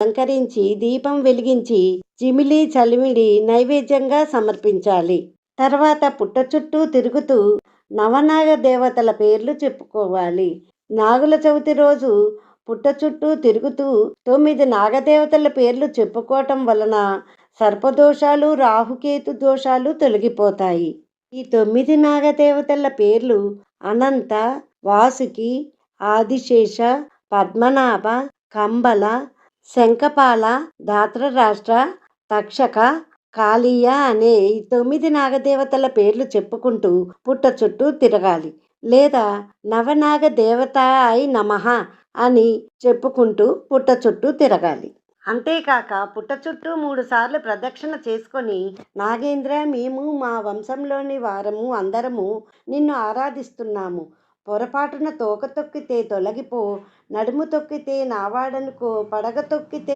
అలంకరించి దీపం వెలిగించి చిమిలి చలిమిడి నైవేద్యంగా సమర్పించాలి. తర్వాత పుట్ట చుట్టూ తిరుగుతూ నవనాగ దేవతల పేర్లు చెప్పుకోవాలి. నాగుల చవితి రోజు పుట్ట చుట్టూ తిరుగుతూ తొమ్మిది నాగదేవతల పేర్లు చెప్పుకోవటం వలన సర్పదోషాలు రాహుకేతు దోషాలు తొలగిపోతాయి. ఈ తొమ్మిది నాగదేవతల పేర్లు అనంత వాసుకి ఆదిశేష పద్మనాభ కంబల శంఖపాల రాష్ట్ర తక్షక కాళీయ అనే ఈ తొమ్మిది నాగదేవతల పేర్లు చెప్పుకుంటూ పుట్ట చుట్టూ తిరగాలి. లేదా నవనాగ దేవత అయి నమః అని చెప్పుకుంటూ పుట్ట చుట్టూ తిరగాలి. అంతేకాక పుట్ట చుట్టూ మూడు సార్లు ప్రదక్షిణ చేసుకొని నాగేంద్ర మేము మా వంశంలోని వారము అందరము నిన్ను ఆరాధిస్తున్నాము. పొరపాటున తోక తొక్కితే తొలగిపో నడుము తొక్కితే నావాడనుకో పడగ తొక్కితే